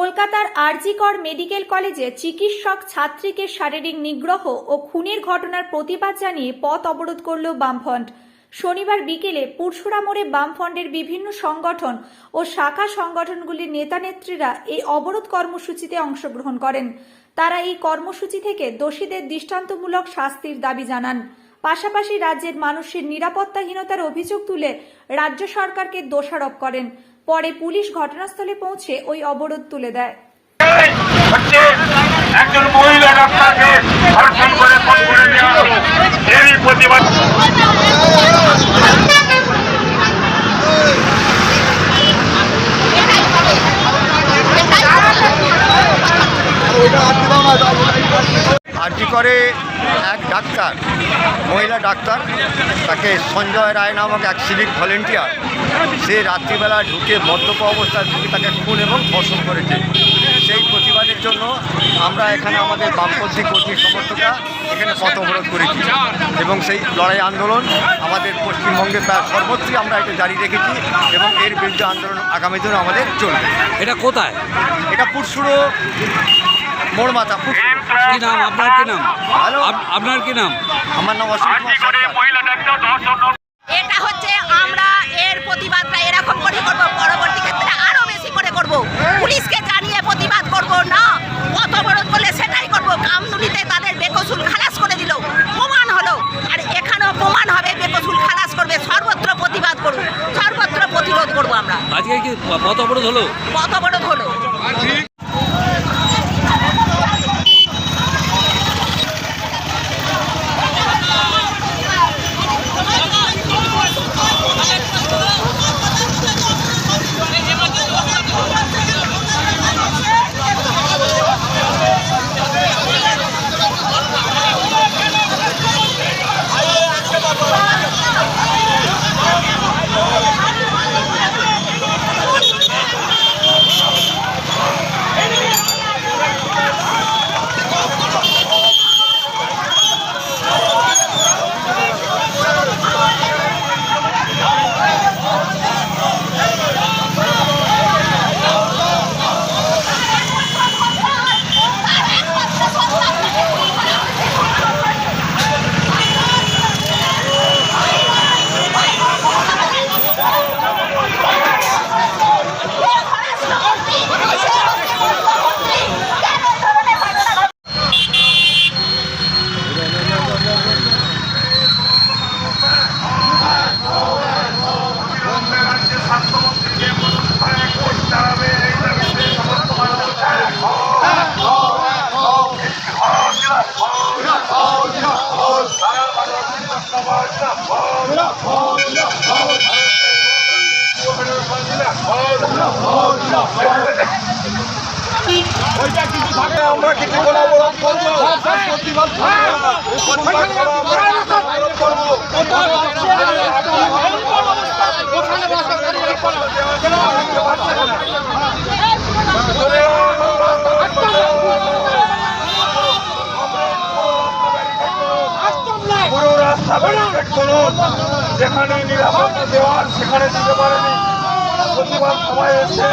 কলকাতার আরজিকর মেডিকেল কলেজে চিকিৎসক ছাত্রীকে শারীরিক নিগ্রহ ও খুনের ঘটনার প্রতিবাদ জানিয়ে পথ অবরোধ করল বামফ্রন্ট। শনিবার বিকেলে পুরসুরা মোড়ে বামফ্রন্টের বিভিন্ন সংগঠন ও শাখা সংগঠনগুলির নেতানেত্রীরা এই অবরোধ কর্মসূচিতে অংশগ্রহণ করেন। তারা এই কর্মসূচি থেকে দোষীদের দৃষ্টান্তমূলক শাস্তির দাবি জানান। পাশাপাশি রাজ্যের মানুষের নিরাপত্তাহীনতার অভিযোগ তুলে রাজ্য সরকারকে দোষারোপ করেন। পরে পুলিশ ঘটনাস্থলে পৌঁছে ওই অবরোধ তুলে দেয়। একজন মহিলা ডাক্তারকে ধর্ষণ করে ফোন করে দেওয়া হলো এরই প্রতিবাদ। আরজি করে এক ডাক্তার মহিলা ডাক্তার তাকে সঞ্জয় রায় নামক এক সিভিক ভলেন্টিয়ার সে রাত্রিবেলা ঢুকে মদ্যপ অবস্থায় ঢুকে তাকে খুন এবং ধর্ষণ করেছে। সেই প্রতিবাদের জন্য আমরা এখানে আমাদের বামপন্থী কর্মী সমর্থকরা এখানে পথ অবরোধ করেছি এবং সেই লড়াই আন্দোলন আমাদের পশ্চিমবঙ্গে প্রায় সর্বত্রই আমরা এটা জারি রেখেছি এবং এর বিরুদ্ধে আন্দোলন আগামী দিনে আমাদের চলবে। এটা কোথায়? এটা পুরসুরো মোড় মাথা কি নাম? আপনার কি নাম? আপনার কি নাম? আমার নাম কুমার এটা হচ্ছে আমরা এর প্রতিবাদটা এরকম করে করব পরবর্তী ক্ষেত্রে আরও বেশি করে করব। পুলিশকে জানিয়ে প্রতিবাদ করব না কত বড় করলে সেটাই করব। কামদুনিতে তাদের বেকসুল খালাস করে দিল প্রমাণ হলো। আর এখানেও প্রমাণ হবে বেকসুল খালাস করবে। সর্বত্র প্রতিবাদ করব সর্বত্র প্রতিরোধ করব আমরা। আজকে কি পথ অবরোধ হলো? আমরা কিছু করে অবরোধ করব প্রতিবাদ করব প্রতিবাদ করব আমরা অবরোধ করব পুরো রাস্তা করুন যেখানে নিরাপত্তা দেওয়ার সেখানে দিতে পারেনি প্রতিবাদ সবাই এসে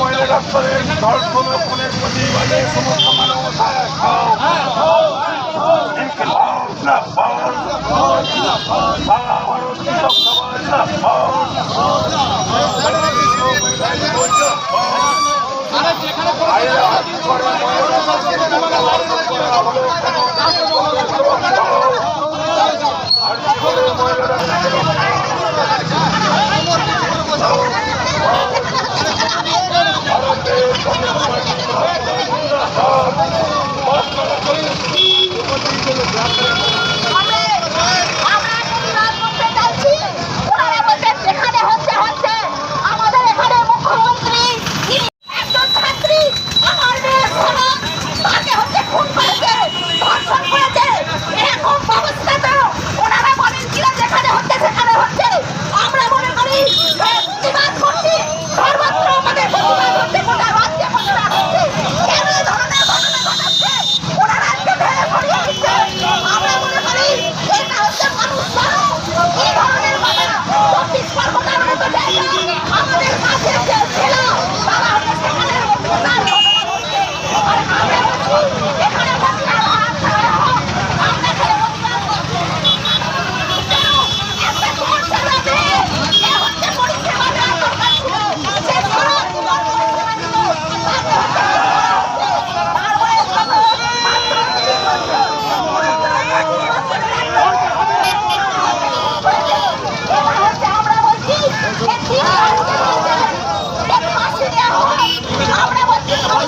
মহিলা ডাক্তারের ধর্ষণ খুনের প্রতিবাদে সমস্ত জিন্দাবাদ। আমরা প্রতিবাদ করতে চাইছি ওনারা বলছেন যেখানে হচ্ছে হচ্ছে আমাদের এখানে মুখ্যমন্ত্রী তিনি একজন ছাত্রী আমার মেয়ে সোনা তাকে হচ্ছে খুন করেছে ধর্ষণ করেছে এক